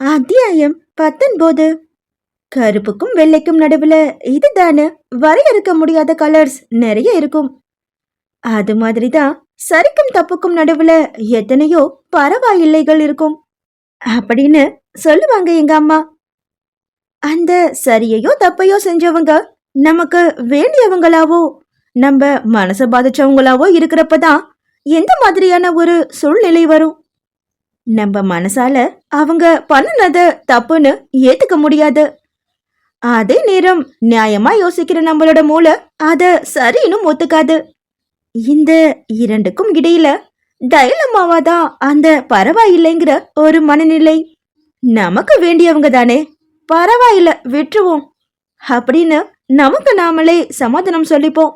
அத்தியாயம் பத்தொன்பது. கருப்புக்கும் வெள்ளைக்கும் நடுவுல இதுதானே? வரையறுக்க முடியாத கலர்ஸ் நிறைய இருக்கும். அது மாதிரிதான் சரிக்கும் தப்புக்கும் நடுவுல எத்தனையோ பரவாயில்லைகள் இருக்கும். அப்படின்னு சொல்லுவாங்க எங்க அம்மா. அந்த சரியையோ தப்பையோ செஞ்சவங்க நமக்கு வேண்டியவங்களாவோ நம்ம மனசை பாதிச்சவங்களாவோ இருக்கிறப்பதான் எந்த மாதிரியான ஒரு சூழ்நிலை வரும்? நம்ம மனசால அவங்க பண்ணினது தப்புன்னு ஏத்துக்க முடியாது. அதே நேரம் நியாயமா யோசிக்கிற நம்மளோட மூளை அத சரின்னு ஒத்துக்காது. இந்த இரண்டுக்கும் இடையில தைலமாவா தான் அந்த பரவாயில்லைங்கிற ஒரு மனநிலை. நமக்கு வேண்டியவங்க தானே. பரவாயில்ல விட்டுருவோம். அப்படின்னு நமக்கு நாமளே சமாதானம் சொல்லிப்போம்.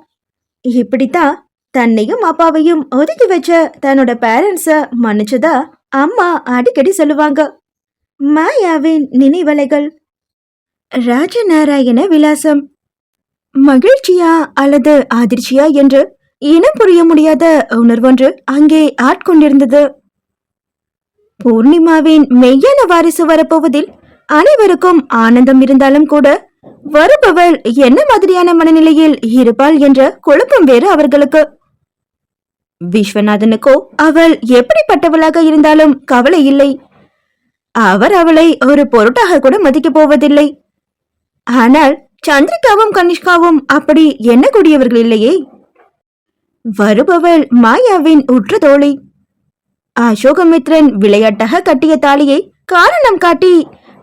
இப்படித்தான் தன்னையும் அப்பாவையும் ஒதுக்கி வச்ச தன்னோட பேரண்ட்ஸை மன்னிச்சதா அம்மா அடிக்கடி சொல்லுவாங்க மாயாவின் நினைவலைகள் ராஜநாராயண விலாசம் மகிழ்ச்சியா அல்லது அதிர்ச்சியா என்று இனம் புரிய முடியாத உணர்வொன்று அங்கே ஆட்கொண்டிருந்தது. பூர்ணிமாவின் மெய்யான வாரிசு வரப்போவதில் அனைவருக்கும் ஆனந்தம் இருந்தாலும் கூட வருபவள் என்ன மாதிரியான மனநிலையில் இருப்பாள் என்ற குழப்பம் வேறு அவர்களுக்கு. விஸ்வநாதனுக்கோ அவள் எப்படிப்பட்டவளாக இருந்தாலும் கவலை இல்லை. அவர் அவளை ஒரு பொருட்டாக கூட மதிக்கப் போவதில்லை. ஆனால் சந்திரிகாவும் கனிஷ்காவும் அப்படி எண்ணக்கூடியவர்கள் இல்லையே? வருபவள் மாயாவின் உற்ற தோழி. அசோகமித்ரன் விளையாட்டாக கட்டிய தாலியை காரணம் காட்டி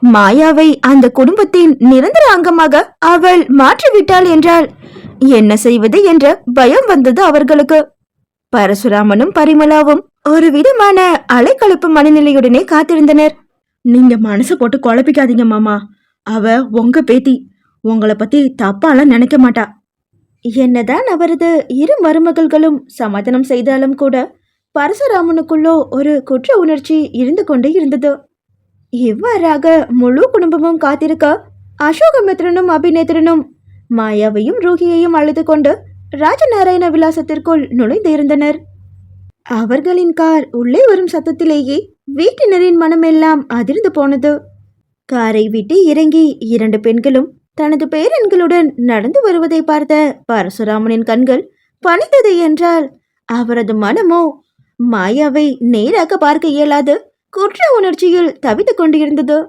மாயாவை அந்த குடும்பத்தின் நிரந்தர அங்கமாக அவள் மாற்றிவிட்டாள் என்றால் என்ன செய்வது என்ற பயம் வந்தது அவர்களுக்கு. பரசுராமனும் பரிமளாவும் ஒரு விதமான அலைக்கழிப்பு மனநிலையுடனே காத்திருந்தனர். நீங்க மனசு போட்டு குழப்பிக்காதீங்க மாமா. அவ உங்க பேத்தி. உங்களை பத்தி தப்பாலாம் நினைக்க மாட்டா. என்னதான் அவரது இரு மருமகள்களும் சமாதானம் செய்தாலும் கூட பரசுராமனுக்குள்ளோ ஒரு குற்ற உணர்ச்சி இருந்து கொண்டே இருந்தது. இவ்வாறாக முழு குடும்பமும் காத்திருக்க அசோகமித்ரனும் அபிநேத்திரனும் மாயாவையும் ரூகியையும் அழுது கொண்டு ராஜநாராயண விலாசத்திற்குள் நுழைந்திருந்தனர். அவர்களின் கார் உள்ளே வரும் சத்தத்திலேயே வீட்டினரின் மனமெல்லாம் அதிர்ந்து போனது. காரை விட்டு இறங்கி இரண்டு பெண்களும் தனது பேரன்களுடன் நடந்து வருவதை பார்த்த பரசுராமனின் கண்கள் பணித்தது என்றால் அவரது மனமோ மாயாவை நேராக பார்க்க இயலாது குற்ற உணர்ச்சியில் தவித்துக் கொண்டிருந்தது.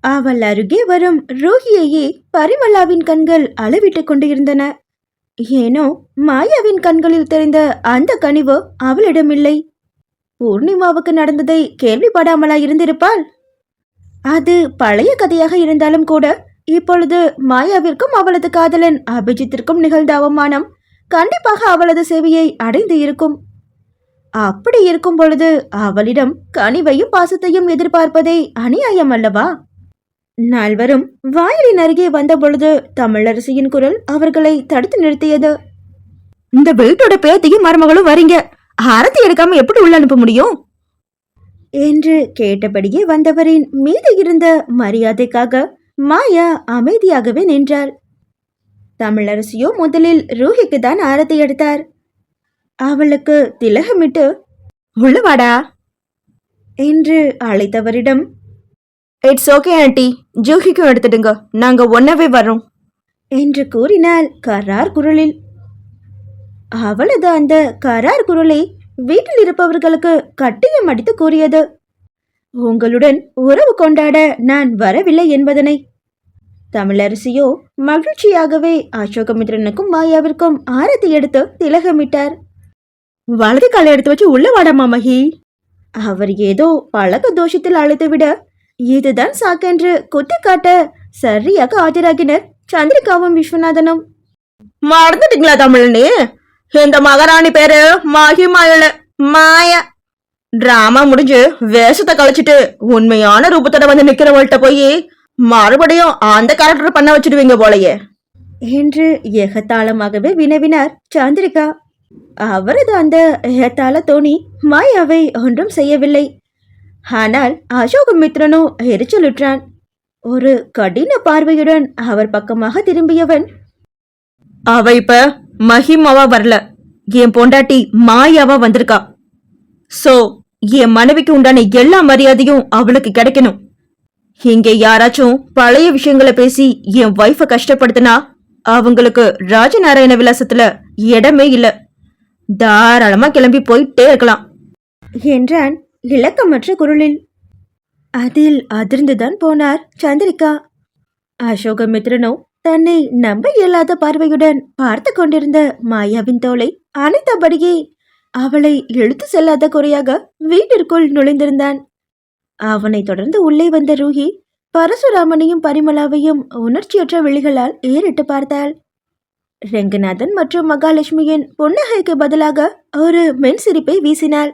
அவள் அருகே வரும் ரோகியையே பரிமலாவின் கண்கள் அளவிட்டுக் கொண்டிருந்தன. ஏனோ மாயாவின் கண்களில் தெரிந்த அந்த கனிவு அவளிடமில்லை. பூர்ணிமாவுக்கு நடந்ததை கேள்விப்படாமலா இருந்திருப்பாள்? அது பழைய கதையாக இருந்தாலும் கூட இப்பொழுது மாயாவிற்கும் அவளது காதலன் அபிஜித்திற்கும் நிகழ்ந்த அவமானம் கண்டிப்பாக அவளது செவியை அடைந்து இருக்கும். அப்படி இருக்கும் பொழுது அவளிடம் கனிவையும் பாசத்தையும் எதிர்பார்ப்பதே அநியாயம் அல்லவா? நால்வரும் வாயிலின் அருகே வந்த பொழுது தமிழரசியின் குரல் அவர்களை தடுத்து நிறுத்தியது. இந்த வீட்டோட பேத்தியும் மருமகளும் வரீங்க. ஆரத்தி எடுக்காம எப்படி உள்ள அனுப்ப முடியும்? என்று கேட்டபடியே வந்தவரின் மீது இருந்த மரியாதைக்காக மாயா அமைதியாகவே நின்றாள் தமிழரசியோ முதலில் ரூஹிக்கு தான் ஆரத்தி எடுத்தார். அவளுக்கு திலகமிட்டு உள்ள வாடா. என்று அழைத்தவரிடம் இட்ஸ் ஓகே ஆண்டி ஜூஹிக்கும் எடுத்துடுங்க. நாங்க ஒன்னவே வர்றோம். என்று கூறினாள் கரார் குரலில். அவளது அந்த கரார் குரலை வீட்டில் இருப்பவர்களுக்கு கட்டியம் அடித்து கூறியது. உங்களுடன் உறவு கொண்டாட நான் வரவில்லை என்பதனை. தமிழரசியோ மகிழ்ச்சியாகவே அசோகமித்ரனுக்கும் மாயாவிற்கும் ஆரத்தி எடுத்து திலகமிட்டார். வலது காலை எடுத்து வச்சு உள்ள வாடமா மகி அவர் ஏதோ பழக தோஷத்தில் அழைத்துவிட இதுதான் சாக்கென்று குத்தி காட்ட சரியாக ஆஜராகினர் சந்திரிகாவும் விஸ்வநாதனும். மறந்துட்டீங்களா தமிழ்னு? இந்த மகாராணி பேரு மாகி மாயல மாயா. டிராமா முடிஞ்சு வேஷத்தை கழிச்சிட்டு உண்மையான ரூபத்தோட வந்து நிக்கிறவள்கிட்ட போய் மறுபடியும் அந்த கேரக்டர் பண்ண வச்சிடுவீங்க போலயே. என்று எகத்தாளமாகவே வினவினார் சந்திரிகா. அவரது அந்த எகத்தாள தோணி மாயாவை ஒன்றும் செய்யவில்லை. ஆனால் அசோகமித்ரனோ எரிச்சலுற்றான் ஒரு கடின பார்வையுடன் அவர் பக்கமாக திரும்பியவன் அவ இப்ப மஹிமாவா வரல. என் பொண்டாட்டி மாயாவா வந்திருக்கா. சோ என் மனைவிக்கு உண்டான எல்லா மரியாதையும் அவளுக்கு கிடைக்கணும். இங்க யாராச்சும் பழைய விஷயங்களை பேசி என் வைஃப கஷ்டப்படுத்தினா அவங்களுக்கு ராஜநாராயண விலாசத்துல இடமே இல்ல. தாராளமா கிளம்பி போயிட்டே இருக்கலாம். என்றான் இலக்கமற்ற குரலில் அதில் அதிர்ந்துதான் போனார் சந்திரிகா. அசோகமித்ரனோ தன்னை நம்ப இயலாத பார்வையுடன் பார்த்து கொண்டிருந்த மாயாவின் தோளை அணைத்தபடியே அவளை எழுத்து செல்லாத குறையாக வீட்டிற்குள் நுழைந்திருந்தான். அவனைத் தொடர்ந்து உள்ளே வந்த ரூஹி பரசுராமனையும் பரிமளாவையும் உணர்ச்சியற்ற விழிகளால் ஏறிட்டு பார்த்தாள். ரெங்கநாதன் மற்றும் மகாலட்சுமியின் புன்னகைக்கு பதிலாக ஒரு மென் சிரிப்பை வீசினாள்.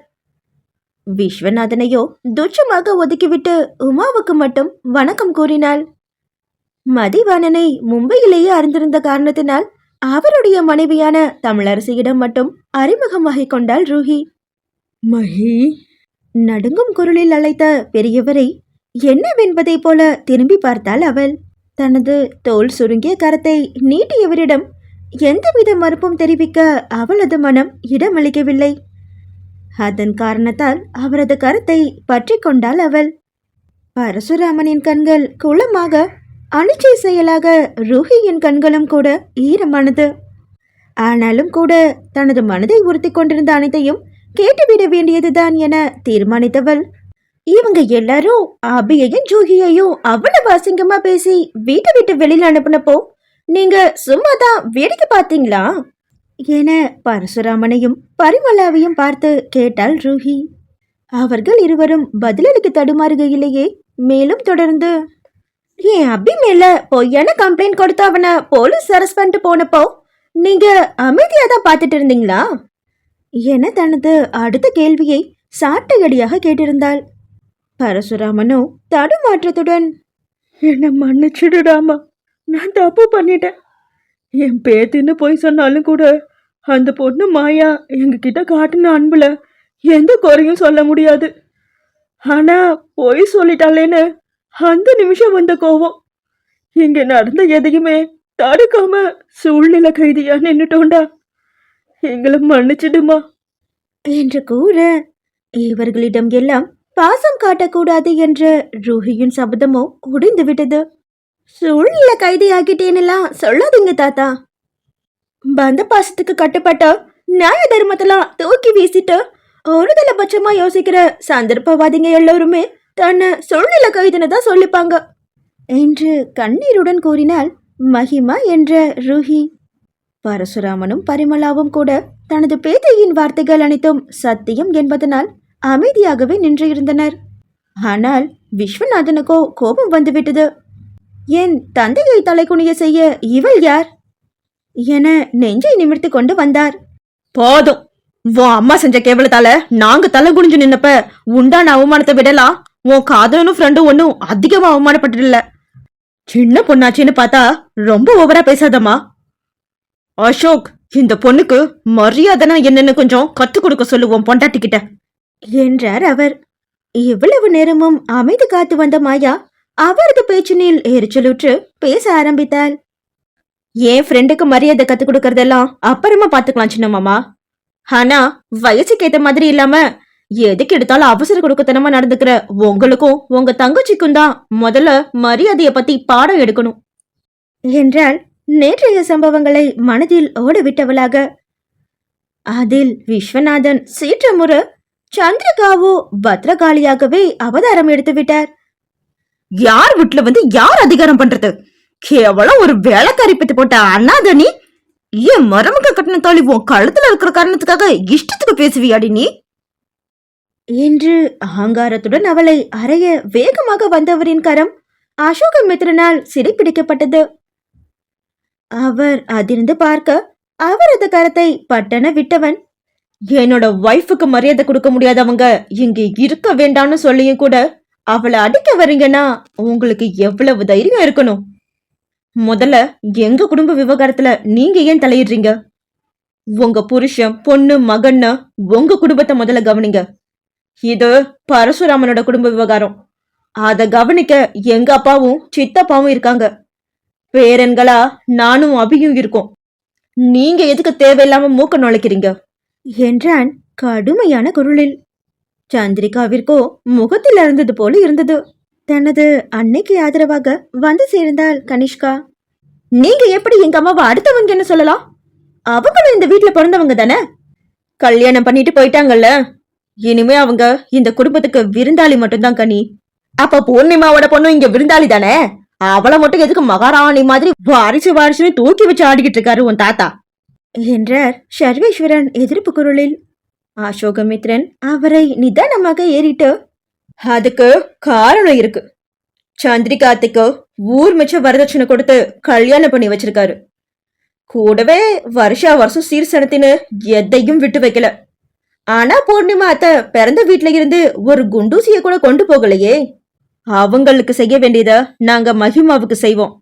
விஸ்வநாதனையோ துச்சமாக ஒதுக்கிவிட்டு உமாவுக்கு மட்டும் வணக்கம் கூறினாள். மதிவாணனை மும்பையிலேயே அறிந்திருந்த காரணத்தினால் அவருடைய மனைவியான தமிழரசியிடம் மட்டும் அறிமுகமாகிக் கொண்டாள் ரூஹி. மஹி நடுங்கும் குரலில் அழைத்த பெரியவரை என்னவென்பதைப் போல திரும்பி பார்த்தாள் அவள். தனது தோல் சுருங்கிய கரத்தை நீட்டியவரிடம் எந்தவித மறுப்பும் தெரிவிக்க அவளது மனம் இடமளிக்கவில்லை. அதன் காரணத்தால் அவரது கருத்தை பற்றி கொண்டாள் அவள். பரசுராமனின் கண்கள் குளமாக அனிச்சை செயலாக ரூஹியின் கண்களும் கூட ஈரமானது. ஆனாலும் கூட தனது மனதை உறுத்திக் கொண்டிருந்த அனைத்தையும் கேட்டுவிட வேண்டியதுதான் என தீர்மானித்தவள். இவங்க எல்லாரும் அபியையும் ஜூகியையும் அவ்வளவு அசிங்கமா பேசி வீட்டை விட்டு வெளியில் அனுப்பினப்போ நீங்க சும்மா தான் வேடிக்கை பார்த்தீங்களா? என பரசுராமனையும் பரிமளாவையும் பார்த்து கேட்டாள் ரூஹி. அவர்கள் இருவரும் பதிலளிக்க தடுமாறுகையிலேயே மேலும் தொடர்ந்து என் அபி மேல பொய்யான கம்ப்ளைண்ட் கொடுத்து அவனை போலீஸ் அரெஸ்ட் பண்ணிட்டு போனப்போ நீங்க அமைதியா தான் பார்த்துட்டு இருந்தீங்களா? என தனது அடுத்த கேள்வியை சாட்டையடியாக கேட்டிருந்தாள். பரசுராமனோ தடுமாற்றத்துடன் என்னை மன்னிச்சிடுடாமா? நான் தப்பு பண்ணிட்டேன். என் பேத்தின்னு போய் சொன்னாலும் கூட அந்த பொண்ணு மாயா எங்ககிட்ட காட்டின அன்புல எந்த குறையும் சொல்ல முடியாது. ஆனா பொய் சொல்லிட்டாளேன்னு அந்த நிமிஷம் வந்த கோவம். இங்க நடந்த எதையுமே தடுக்காம சூழ்நிலை கைதியா நின்னுட்டோண்டா. எங்களை மன்னிச்சிடுமா? என்று கூற இவர்களிடம் எல்லாம் பாசம் காட்டக்கூடாது என்ற ரூஹியின் சபதமோ உடைந்து விட்டது சூழ்நிலை கைதியாகிட்டேன்னெல்லாம் சொல்லாதீங்க தாத்தா. பந்த பாசத்துக்கு கட்டுப்பட்ட நியாய தர்மத்தெல்லாம் தூக்கி வீசிட்டு ஒருதலை பட்சமா யோசிக்கிற சந்தர்ப்பவாதிங்க எல்லோருமே தன்னை சூழ்நிலை கைதுன்னு தான் சொல்லிப்பாங்க. என்று கண்ணீருடன் கூறினாள் மகிமா என்ற ரூஹி. பரசுராமனும் பரிமளாவும் கூட தனது பேதையின் வார்த்தைகள் அனைத்தும் சத்தியம் என்பதனால் அமைதியாகவே நின்று இருந்தனர். ஆனால் விஸ்வநாதனுக்கோ கோபம் வந்துவிட்டது. என் தந்தையை தலைக்குனிய செய்ய இவள் யார்? என நெஞ்சை நிமிர்த்து கொண்டு வந்தார். போதும். உன் அம்மா செஞ்ச கேவலத்தால நாங்க தலை குனிஞ்சு நின்னப்ப உண்டான அவமானத்தை விடலாம் உன் காதலனும் ஃப்ரெண்டும் ஒன்னும் அதிகமா அவமானப்பட்டுல சின்ன பொண்ணாச்சின்னு பார்த்தா ரொம்ப ஓவரா பேசாதம்மா. அசோக் இந்த பொண்ணுக்கு மரியாதைனா என்னன்னு கொஞ்சம் கத்து கொடுக்க சொல்லுவோம் பொண்டாட்டிக்கிட்ட. என்றார் அவர். இவ்வளவு நேரமும் அமைதி காத்து வந்த மாயா அவரது பேச்சினில் எரிச்சலுற்று பேச ஆரம்பித்தாள். என் ஃப்ரெண்டுக்கு மரியாதை கத்து கொடுக்கறதெல்லாம் அப்புறமா பாத்துக்கலாம் சின்ன மாமா. ஆனா வயசுக்கு ஏத்த மாதிரி இல்லாம எதுக்கு எடுத்தாலும் அவசர கொடுக்கத்தனமா நடந்துக்கிற உங்களுக்கும் உங்க தங்கச்சிக்கும் தான் முதல்ல மரியாதைய பத்தி பாடம் எடுக்கணும். என்றால் நேற்றைய சம்பவங்களை மனதில் ஓடவிட்டவளாக அதில் விஸ்வநாதன் சீற்றமுற சந்திரிகாவோ பத்ரகாளியாகவே அவதாரம் எடுத்து விட்டார். யார் வீட்டுல வந்து யார் அதிகாரம் பண்றது? கேவலம் ஒரு வேலைக்காரி பத்தி போட்ட அண்ணாதனி ஏன் மரமுக கட்டின தாலி உன் கழுத்துல இருக்கிற காரணத்துக்காக இஷ்டத்துக்கு பேசுவியாடி நீ? என்று அகங்காரத்துடன் அவளை அறைய வேகமாக வந்தவரின் கரம் அசோக மித்திரனால் சிறைப்பிடிக்கப்பட்டது. அவர் அதிர்ந்து பார்க்க அவரது கரத்தை பட்டன விட்டவன் என்னோட ஒய்ஃபுக்கு மரியாதை கொடுக்க முடியாதவங்க இங்க இருக்க வேண்டாம்னு சொல்லியும் கூட அவளை அடிக்க வரீங்கன்னா உங்களுக்கு எவ்வளவு தைரியம் இருக்கணும்? முதல்ல எங்க குடும்ப விவகாரத்துல நீங்க ஏன் தலையிடுறீங்க? உங்க புருஷன் பொண்ணு மகன்னு உங்க குடும்பத்தை முதல்ல கவனிங்க. இது பரசுராமனோட குடும்ப விவகாரம். அத கவனிக்க எங்க அப்பாவும் சித்தப்பாவும் இருக்காங்க. பேரன்களா நானும் அபியும் இருக்கோம். நீங்க எதுக்கு தேவையில்லாம மூக்க நுழைக்கிறீங்க? என்றான் கடுமையான குரலில். சந்திரிகாவிற்கோ முகத்தில் இருந்தது போல இருந்தது. தனது அன்னைக்கு ஆதரவாக வந்து சேர்ந்தாள் கனிஷ்கா. நீங்க எப்படி எங்க அம்மாவை அடுத்தவங்கன்னு சொல்லலாம்? அவங்களும் இந்த வீட்டுல பிறந்தவங்க தானே? கல்யாணம் பண்ணிட்டு போயிட்டாங்கல்ல? இனிமே அவங்க இந்த குடும்பத்துக்கு விருந்தாளி மட்டும்தான் கனி. அப்ப பூர்ணிமாவோட பொண்ணு இங்க விருந்தாளி தானே? அவளை மட்டும் எதுக்கு மகாராணி மாதிரி வாரிசு வாரிசுன்னு தூக்கி வச்சு ஆடிக்கிட்டு இருக்காரு உன் தாத்தா? என்றார் சர்வேஸ்வரன் எதிர்ப்பு குரலில். அசோகமித்ரன் அவரை நிதானமாக ஏறிட்டு அதுக்கு காரணம் இருக்கு. சந்திரிகாத்துக்கு ஊர் மிச்ச வரதட்சணை கொடுத்து கல்யாணம் பண்ணி வச்சிருக்காரு. கூடவே வருஷா வருஷம் சீர்சனத்தின்னு எதையும் விட்டு வைக்கல. ஆனா பூர்ணிமா அத்தை பிறந்த வீட்டுல இருந்து ஒரு குண்டூசிய கூட கொண்டு போகலையே. அவங்களுக்கு செய்ய வேண்டியத நாங்க மகிமாவுக்கு செய்வோம்.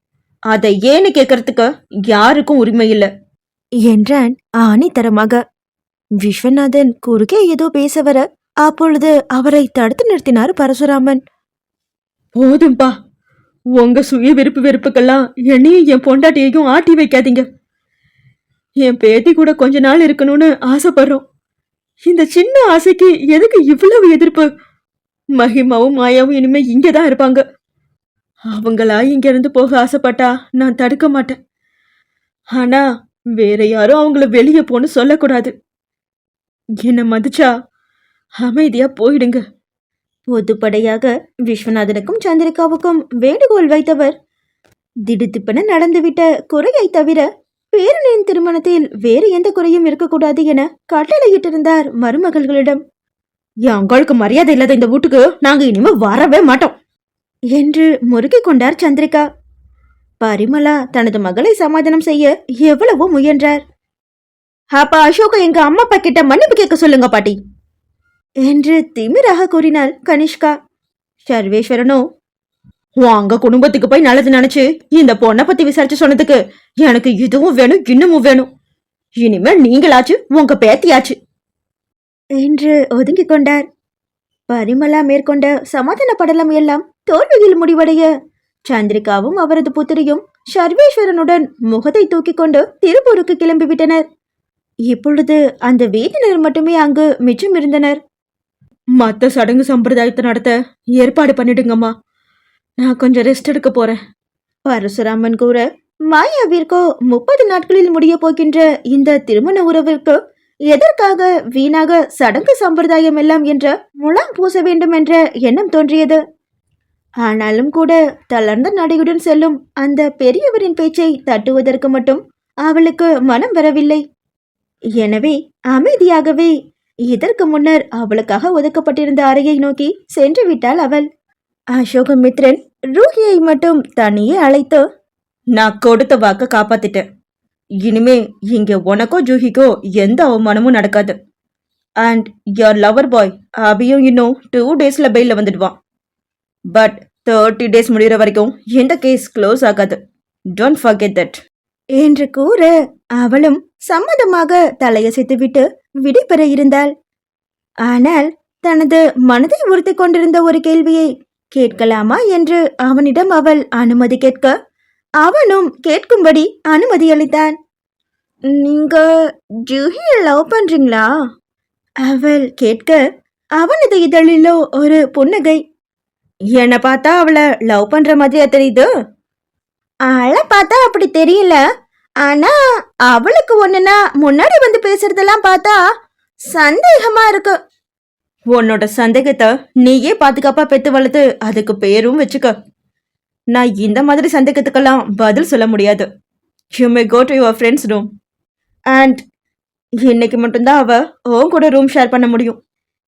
அதை ஏன்னு கேட்கறதுக்கு யாருக்கும் உரிமை இல்ல. என்றான் ஆணித்தரமாக. விஸ்வநாதன் குறுக்கே ஏதோ பேச வர அப்பொழுது அவரை தடுத்து நிறுத்தினார் பரசுராமன். போதும்பா. உங்க சுய விருப்பு வெறுப்புக்கெல்லாம் என்னையும் என் பொண்டாட்டியையும் ஆட்டி வைக்காதீங்க. என் பேத்தி கூட கொஞ்ச நாள் இருக்கணும்னு ஆசைப்படுறோம். இந்த சின்ன ஆசைக்கு எதுக்கு இவ்வளவு எதிர்ப்பு? மகிமாவும் மாயாவும் இனிமே இங்கே தான் இருப்பாங்க. அவங்களா இங்கேருந்து போக ஆசைப்பட்டா நான் தடுக்க மாட்டேன். ஆனா வேற யாரும் அவங்கள வெளியே போன்னு சொல்லக்கூடாது. என்னை மதிச்சா அமைதியா போயிடுங்க. பொதுப்படையாக விஸ்வநாதனுக்கும் சந்திரிகாவுக்கும் வேண்டுகோள் வைத்தவர். திடுத்துப்பென நடந்துவிட்ட குறையை தவிர பேரனின் திருமணத்தில் வேறு எந்த குறையும் இருக்கக்கூடாது என கட்டளையிட்டிருந்தார் மருமகள்களிடம். எங்களுக்கு மரியாதை இல்லாத இந்த வீட்டுக்கு நாங்க இனிமே வரவே மாட்டோம் என்று முறுக்கிக் கொண்டார் சந்திரிகா. பரிமளா தனது மகளை சமாதானம் செய்ய எவ்வளவோ முயன்றார். அப்ப அசோகா எங்க அம்மா அப்பா கிட்ட மன்னிப்பு கேட்க சொல்லுங்க பாட்டி. என்று திமிராக கூறினாள் கனிஷ்கா. சர்வேஸ்வரனோ உங்க குடும்பத்துக்கு போய் நல்லது நினைச்சு இந்த பொண்ணை பத்தி விசாரிச்சு சொன்னதுக்கு எனக்கு இதுவும் வேணும் இன்னமும் வேணும். இனிமேல் நீங்களாச்சு உங்க பேத்தியாச்சு. என்று ஒதுங்கிக் கொண்டார். பரிமலா மேற்கொண்ட சமாதான படலம் எல்லாம் தோல்வியில் முடிவடைய சந்திரிகாவும் அவரது புத்திரியும் சர்வேஸ்வரனுடன் முகத்தை தூக்கிக் கொண்டு திருப்பூருக்கு கிளம்பிவிட்டனர். இப்பொழுது அந்த வீட்டினர் மட்டுமே அங்கு மிச்சம் இருந்தனர் மத்த சடங்கு சம்பிரதாயத்தை நடத்த ஏற்பாடு பண்ணிடுங்கம்மா. நான் கொஞ்சம் ரெஸ்ட் எடுக்க போறேன். பரசுராமன் கூற மாயாவிற்கோ முப்பது நாட்களில் முடிய போகின்ற இந்த திருமண உறவிற்கு எதற்காக வீணாக சடங்கு சம்பிரதாயம் எல்லாம் என்ற முலாம் பூச வேண்டும் என்ற எண்ணம் தோன்றியது? ஆனாலும் கூட தளர்ந்த நடையுடன் செல்லும் அந்த பெரியவரின் பேச்சை தட்டுவதற்கு மட்டும் அவளுக்கு மனம் வரவில்லை. எனவே அமைதியாகவே இதற்கு முன்னர் அவளுக்காக ஒதுக்கப்பட்டிருந்த அறையை நோக்கி சென்று விட்டாள் அவள். அசோகமித்ரன் ரூஹியை மட்டும் தனியே அழைத்து நான் கொடுத்த வாக்க காப்பாத்திட்டேன். இனிமே இங்க உனக்கோ ஜூஹிக்கோ எந்த அவமானமும் நடக்காது. அண்ட் யோர் லவர் பாய் அபியும் இன்னும் டூ டேஸ்ல பெயில வந்துடுவான். பட் தேர்ட்டி டேஸ் முடிகிற வரைக்கும் எந்த கேஸ் க்ளோஸ் ஆகாது. டோன்ட் ஃபர்கெட் தட் என்று கூற அவளும் சம்மதமாக தலையசைத்துவிட்டு விடைபெற இருந்தாள். ஆனால் தனது மனதை உறுத்தி கொண்டிருந்த ஒரு கேள்வியை கேட்கலாமா என்று அவனிடம் அவள் அனுமதி கேட்க அவனும் கேட்கும்படி அனுமதி அளித்தான். நீங்க ஜூஹிய லவ் பண்றீங்களா? அவள் கேட்க அவனது இதழிலோ ஒரு புன்னகை. என்ன பார்த்தா அவளை லவ் பண்ற மாதிரியா தெரியுது? அவளை பார்த்தா அப்படி தெரியல. ஆனா அவளுக்கு ஒண்ணுனா முன்னாடி வந்து பேசுறதெல்லாம் பார்த்தா சந்தேகமா இருக்கு. உன்னோட சந்தேகத்தை நீயே பாதுகாப்பா பெத்து வளர்த்து அதுக்கு பேரும் வச்சுக்க. நான் இந்த மாதிரி சந்தேகத்துக்கெல்லாம் பதில் சொல்ல முடியாது. You may go to your friends room and இன்னைக்கு மட்டும்தான் அவ உன் கூட ரூம் ஷேர் பண்ண முடியும்.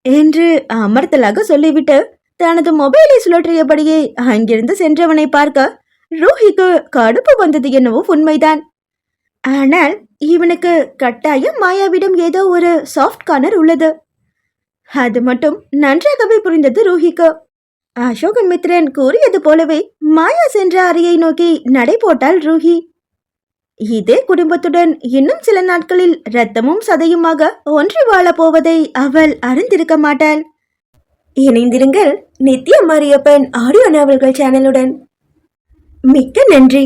என்று அமர்த்தலாக சொல்லிவிட்டு தனது மொபைலை சுழற்றியபடியே அங்கிருந்து சென்றவனை பார்க்க ரூஹிக்கு கடுப்பு வந்தது என்னவோ உண்மைதான். ஆனால் இவனுக்கு கட்டாயம் மாயாவிடம் ஏதோ ஒரு சாஃப்ட் கார்னர் உள்ளது. அது மட்டும் நன்றாகவே புரிந்தது ரூஹிக்கு அசோகன் மித்ரன் கூறியது போலவே மாயா சென்ற அறையை நோக்கி நடை போட்டாள் ரூஹி. இதே குடும்பத்துடன் இன்னும் சில நாட்களில் ரத்தமும் சதையுமாக ஒன்றி வாழப் போவதை அவள் அறிந்திருக்க மாட்டாள். இணைந்திருங்கள் நித்யா மாரியப்பன் ஆடியோ நாவல்கள் சேனலுடன். மிக்க நன்றி.